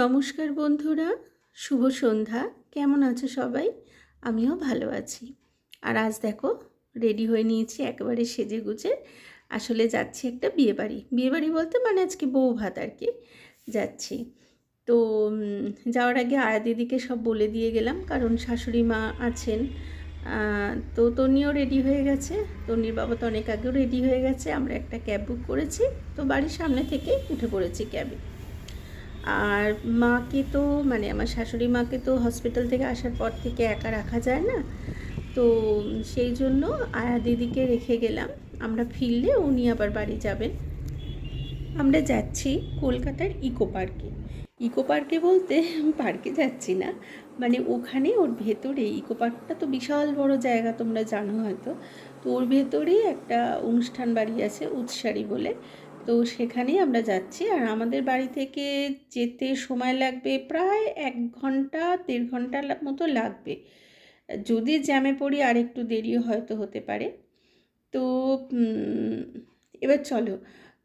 নমস্কার বন্ধুরা, শুভ সন্ধ্যা। কেমন আছো সবাই? আমিও ভালো আছি। আর আজ দেখো, রেডি হয়ে নিয়েছি একেবারে সেজে গুজে আসলে যাচ্ছি একটা বিয়েবাড়ি। বিয়েবাড়ি বলতে মানে আজকে বউ ভাত আর কি, যাচ্ছি। তো যাওয়ার আগে আয়া দিদিকে সব বলে দিয়ে গেলাম, কারণ শাশুড়ি মা আছেন। তো তনিও রেডি হয়ে গেছে। তনির বাবা তো অনেক আগেও রেডি হয়ে গেছে। আমরা একটা ক্যাব বুক করেছি। তো বাড়ির সামনে থেকে উঠে পড়েছি ক্যাবে। আর মাকে তো মানে আমার শাশুড়ি মাকে তো হসপিটাল থেকে আসার পর থেকে একা রাখা যায় না। তো সেই জন্য আয়া দিদিকে রেখে গেলাম। আমরা ফিরলে উনি আবার বাড়ি যাবেন। আমরা যাচ্ছি কলকাতার ইকো পার্কে। ইকো পার্কে বলতে পার্কে যাচ্ছি না। মানে ওখানে ওর ভেতরে, ইকো পার্কটা তো বিশাল বড় জায়গা তোমরা জানো হয়তো। তো ওর ভেতরেই একটা অনুষ্ঠান বাড়ি আছে উৎসারি বলে। তো সেখানেই আমরা যাচ্ছি। আর আমাদের বাড়ি থেকে যেতে সময় লাগবে প্রায় এক ঘণ্টা, দেড় ঘণ্টা মতো লাগবে। যদি জ্যামে পড়ি আর একটু দেরিও হয়তো হতে পারে। তো এবার চলো,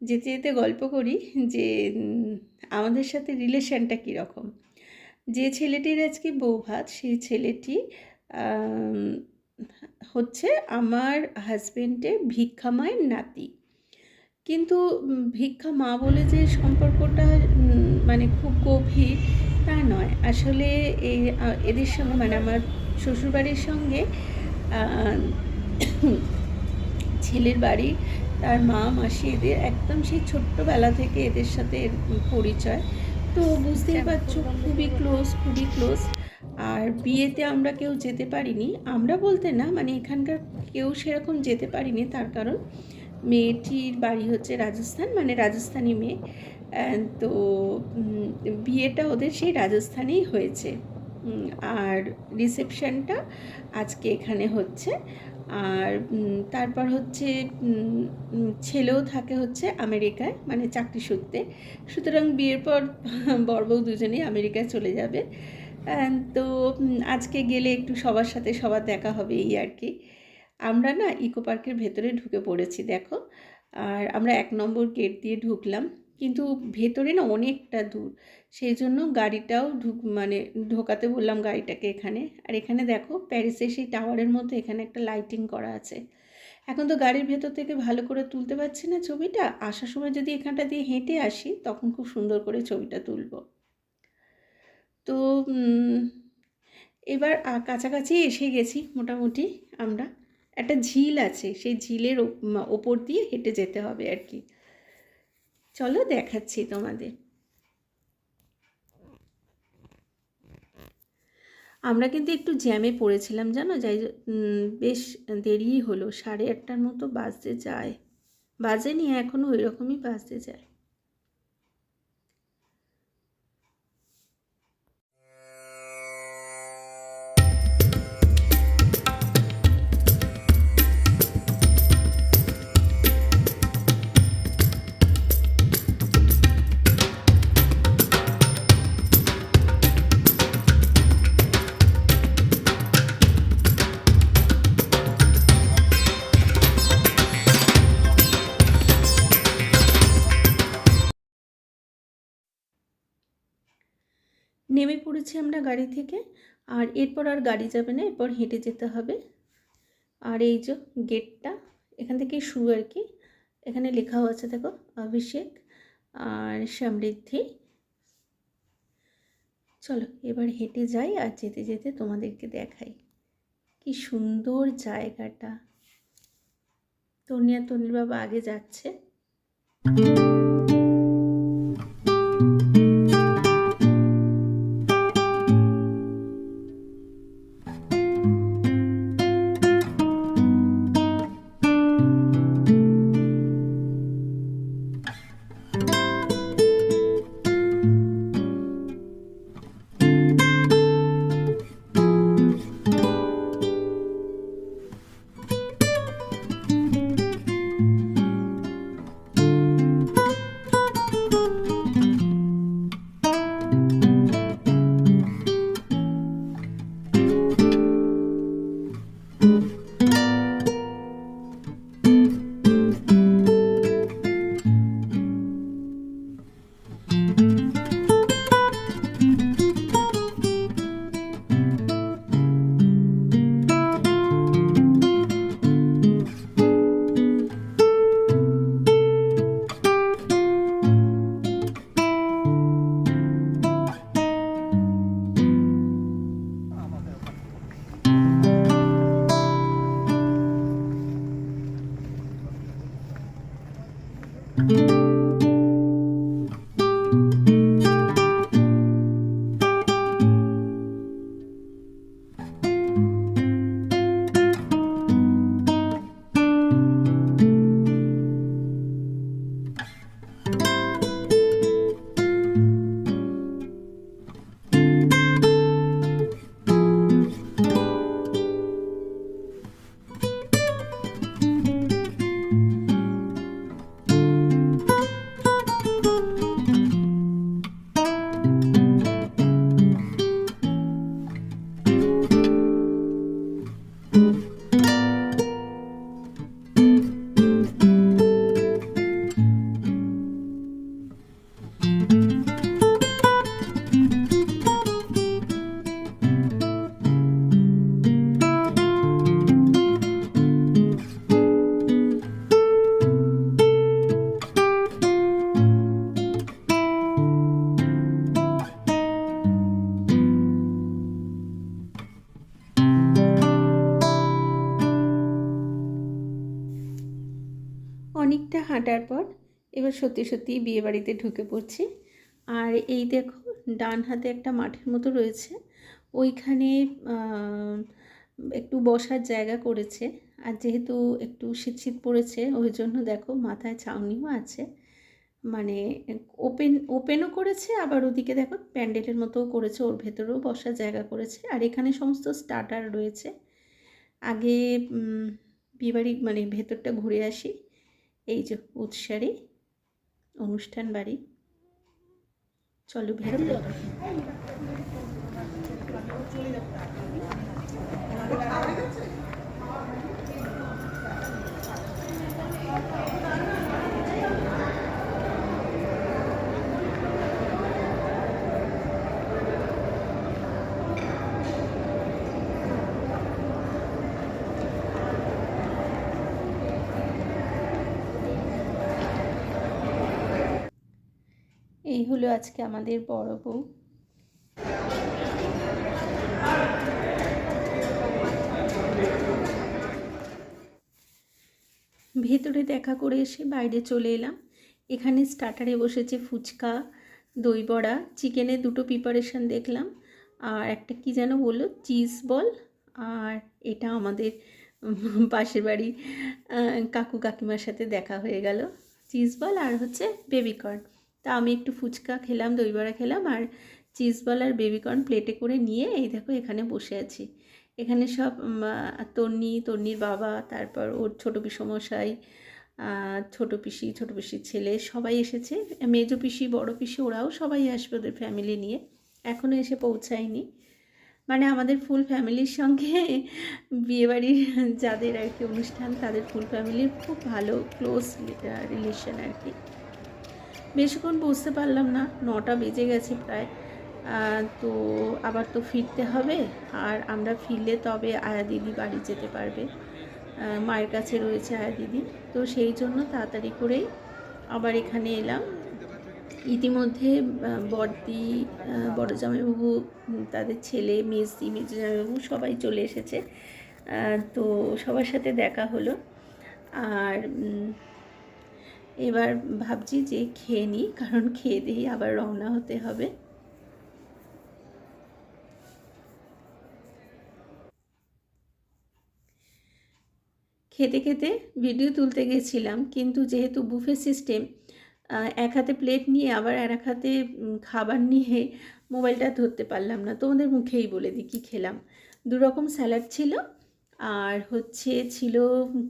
যেতে যেতে গল্প করি যে আমাদের সাথে রিলেশানটা কীরকম? যে ছেলেটির আজকে বউ ভাত, সেই ছেলেটি হচ্ছে আমার হাজবেন্ডের ভিক্ষা মায়ের নাতি। কিন্তু ভিক্ষা মা বলে যে সম্পর্কটা মানে খুব গভীর তা নয়। আসলে এই এদের সঙ্গে মানে আমার শ্বশুরবাড়ির সঙ্গে ছেলের বাড়ি তার মা মাসি এদের একদম সেই ছোট্টবেলা থেকে এদের সাথে পরিচয়। তো বুঝতেই পারছ খুবই ক্লোজ খুবই ক্লোজ। আর বিয়েতে আমরা কেউ যেতে পারিনি। আমরা বলতে না মানে এখানকার কেউ সেরকম যেতে পারিনি তার কারণ মেয়েটির বাড়ি হচ্ছে রাজস্থান মানে রাজস্থানি মেয়ে। তো বিয়েটা ওদের সেই রাজস্থানেই হয়েছে। আর রিসেপশনটা আজকে এখানে হচ্ছে। আর তারপর হচ্ছে ছেলেও থাকে হচ্ছে আমেরিকায় মানে চাকরি সূত্রে। সুতরাং বিয়ের পর বর বউ দুজনেই আমেরিকায় চলে যাবে। তো আজকে গেলে একটু সবার সাথে সবার দেখা হবে এই আর কি। আমরা না ইকো পার্কের ভেতরে ঢুকে পড়েছি, দেখো। আর আমরা এক নম্বর গেট দিয়ে ঢুকলাম, কিন্তু ভেতরে না অনেকটা দূর। সেই জন্য গাড়িটাও ঢুক মানে ঢোকাতে বললাম গাড়িটাকে এখানে। আর এখানে দেখো, প্যারিসের সেই টাওয়ারের মধ্যে এখানে একটা লাইটিং করা আছে। এখন তো গাড়ির ভেতর থেকে ভালো করে তুলতে পারছি না ছবিটা। আসার সময় যদি এখানটা দিয়ে হেঁটে আসি, তখন খুব সুন্দর করে ছবিটা তুলব। তো এবার কাছাকাছি এসে গেছি মোটামুটি আমরা। একটা ঝিল আছে, সেই ঝিলের ওপ- ওপর দিয়ে হেঁটে যেতে হবে আর কি। চলো দেখাচ্ছি তোমাদের। আমরা কিন্তু একটু জ্যামে পড়েছিলাম, জানো? যাই বেশ দেরিই হলো, সাড়ে আটটার মতো বাজতে যায়। বাজেনি এখনও ওই রকমই বাজতে যায়। পড়েছি আমরা গাড়ি থেকে। আর এরপর আর গাড়ি যাবে না, এরপর হেঁটে যেতে হবে। আর এই যে গেটটা, এখান থেকে শুরু আর কি। এখানে লেখাও আছে দেখো, অভিষেক আর সমৃদ্ধি চলো, এবার হেঁটে যাই আর যেতে যেতে তোমাদেরকে দেখাই। কি সুন্দর জায়গাটা। তনিয়া, তনির বাবা আগে যাচ্ছে। এবার সত্যি সত্যি বিয়ে বাড়িতে ঢুকে পড়ছি। আর এই দেখো, ডান হাতে একটা মাঠের মতো রয়েছে। ওইখানে একটু বসার জায়গা করেছে। আর যেহেতু একটু শীত শীত পড়েছে, ওই জন্য দেখো মাথায় ছাউনিও আছে। মানে ওপেন, ওপেনও করেছে, আবার ওদিকে দেখো প্যান্ডেলের মতোও করেছে, ওর ভেতরেও বসার জায়গা করেছে। আর এখানে সমস্ত স্টার্টার রয়েছে। আগে বিয়েবাড়ি মানে ভেতরটা ঘুরে আসি। এই যে উৎসারি। অনুষ্ঠান বাড়ি চলো ভেতরে এই হলো আজকে আমাদের বড় বউ। ভেতরে দেখা করে এসে বাইরে চলে এলাম। এখানে স্টার্টারে বসেছে ফুচকা, দই বড়া চিকেনের দুটো প্রিপারেশন দেখলাম। আর একটা কি যেন বলল চিজ বল আর এটা আমাদের পাশের বাড়ি কাকু কাকিমার সাথে দেখা হয়ে গেল। চিজ বল আর হচ্ছে বেবিকর্ন তা আমি একটু ফুচকা খেলাম, দইবড়া খেলাম আর চিজ বল আর বেবিকর্ন প্লেটে করে নিয়ে এই দেখো এখানে বসে আছি। এখানে সব তন্নি, তন্নির বাবা, তারপর ওর ছোটো পিসমশাই ছোটো পিসি, ছোটো পিসির ছেলে সবাই এসেছে। মেজো পিসি, বড় পিসি ওরাও সবাই আসবে ওদের ফ্যামিলি নিয়ে। এখনও এসে পৌঁছায়নি। মানে আমাদের ফুল ফ্যামিলির সঙ্গে বিয়েবাড়ির যাদের আর কি অনুষ্ঠান, তাদের ফুল ফ্যামিলির খুব ভালো ক্লোজ রিলেশন আর কি। বেশিক্ষণ বুঝতে পারলাম না, নটা বেজে গেছে প্রায়। তো আবার তো ফিরতে হবে, আর আমরা ফিরলে তবে আয়া দিদি বাড়ি যেতে পারবে। মায়ের কাছে রয়েছে আয়া দিদি। তো সেই জন্য তাড়াতাড়ি করেই আবার এখানে এলাম। ইতিমধ্যে বড়দি বড় জামাইবাবু তাদের ছেলে, মেজদি, মেজো জামাইবাবু সবাই চলে এসেছে। তো সবার সাথে দেখা হলো। আর এবার ভাবছি যে খেয়ে নিই, কারণ খেয়ে দিয়েই আবার রওনা হতে হবে। খেতে খেতে ভিডিও তুলতে গেছিলাম, কিন্তু যেহেতু বুফে সিস্টেম এক হাতে প্লেট নিয়ে আবার আর এক হাতে খাবার নিয়ে মোবাইলটা ধরতে পারলাম না। তোমাদের মুখেই বলে দিই কী খেলাম। দু রকম স্যালাড ছিল, আর হচ্ছে ছিল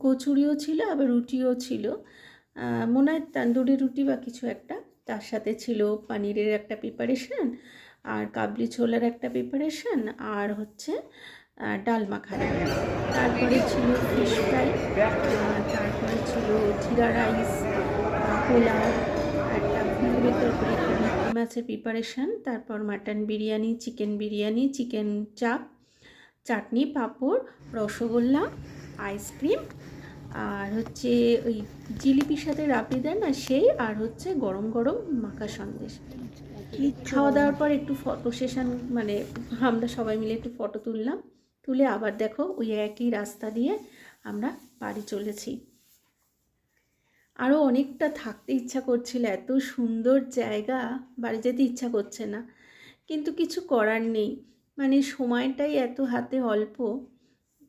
কচুরিও ছিল, আবার রুটিও ছিল। মনে হয় তান্দুরি রুটি বা কিছু একটা, তার সাথে ছিল পানিরের একটা প্রিপারেশান আর কাবলি ছোলার একটা প্রিপারেশান আর হচ্ছে ডাল মাখানা। তারপরে ছিল ফিশ ফ্রাই তারপরে ছিল জিরা রাইস পোলাও, একটা ফুলের ভেতর করে একটু মাছের প্রিপারেশান তারপর mutton biryani chicken biryani chicken chaap chutney, papad, rasgulla ice cream আর হচ্ছে ওই জিলিপির সাথে রাবড়ি দেন না সেই, আর হচ্ছে গরম গরম মাখা সন্দেশ। খাওয়া দাওয়ার পর একটু ফটো সেশন মানে আমরা সবাই মিলে একটু ফটো তুললাম। তুলে আবার দেখো ওই একই রাস্তা দিয়ে আমরা বাড়ি চলেছি। আরও অনেকটা থাকতে ইচ্ছা করছিল, এত সুন্দর জায়গা, বাড়ি যেতে ইচ্ছা করছে না। কিন্তু কিছু করার নেই। মানে সময়টাই এত হাতে অল্প।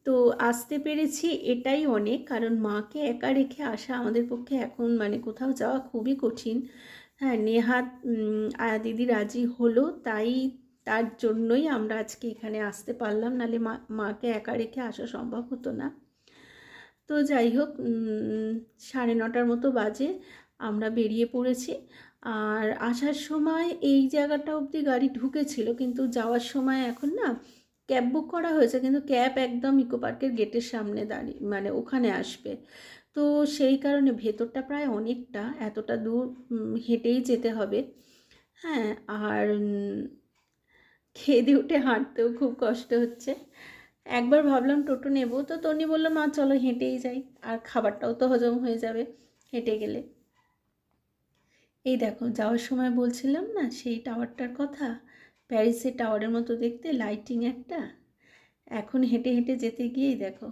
তো আসতে পেরেছি এটাই অনেক। কারণ মাকে একা রেখে আসা আমাদের পক্ষে এখন মানে কোথাও যাওয়া খুবই কঠিন। হ্যাঁ নেহাত দিদি রাজি হলো, তাই তার জন্যই আমরা আজকে এখানে আসতে পারলাম। নাহলে মা, মাকে একা রেখে আসা সম্ভব হতো না। তো যাই হোক সাড়ে নটার মতো বাজে, আমরা বেরিয়ে পড়েছি। আর আসার সময় এই জায়গাটা অবধি গাড়ি ঢুকেছিল, কিন্তু যাওয়ার সময় এখন না ক্যাব বুক করা হয়েছে, কিন্তু ক্যাব একদম ইকো পার্কের গেটের সামনে দাঁড়িয়ে মানে ওখানে আসবে। তো সেই কারণে ভেতরটা প্রায় অনেকটা, এতটা দূর হেঁটেই যেতে হবে। হ্যাঁ আর খেয়ে দিয়ে উঠে হাঁটতেও খুব কষ্ট হচ্ছে। একবার ভাবলাম টোটো নেব, তো তনি বলল, মা, চলো হেঁটেই যাই। আর খাবারটাও তো হজম হয়ে যাবে হেঁটে গেলে। এই দেখো, যাওয়ার সময় বলছিলাম না, সেই টাওয়ারটার কথা? প্যারিসের টাওয়ারের মতো দেখতে, লাইটিং একটা। এখন হেঁটে হেঁটে যেতে গিয়েই দেখো,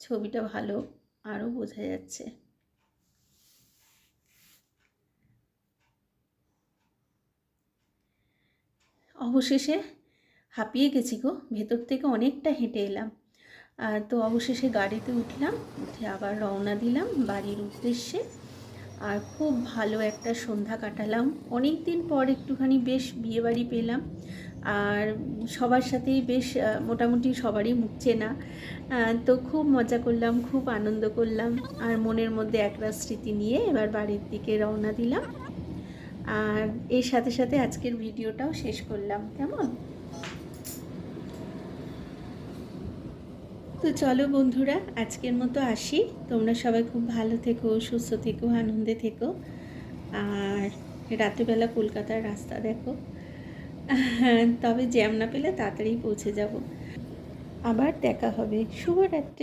ছবিটা ভালো আরও বোঝা যাচ্ছে। অবশেষে হাঁপিয়ে গেছি গো, ভেতর থেকে অনেকটা হেঁটে এলাম। তো অবশেষে গাড়িতে উঠলাম, উঠে আবার রওনা দিলাম বাড়ির উদ্দেশ্যে। আর খুব ভালো একটা সন্ধ্যা কাটালাম। অনেক দিন পর একটুখানি বেশ বিয়েবাড়ি পেলাম। আর সবার সাথেই বেশ মোটামুটি সবারই মুখ চেনা। আহ, তো খুব মজা করলাম খুব আনন্দ করলাম। আর মনের মধ্যে একটা স্মৃতি নিয়ে এবার বাড়ির দিকে রওনা দিলাম। আর এর সাথে সাথে আজকের ভিডিওটাও শেষ করলাম। কেমন? তো চলো বন্ধুরা, আজকের মতো আসি। তোমরা সবাই খুব ভালো থেকো, সুস্থ থেকো, আনন্দে থেকো। আর রাত্রিবেলা কলকাতার রাস্তা দেখো। তবে জ্যাম না পেলে তাড়াতাড়ি পৌঁছে যাব। আবার দেখা হবে। শুভরাত্রি।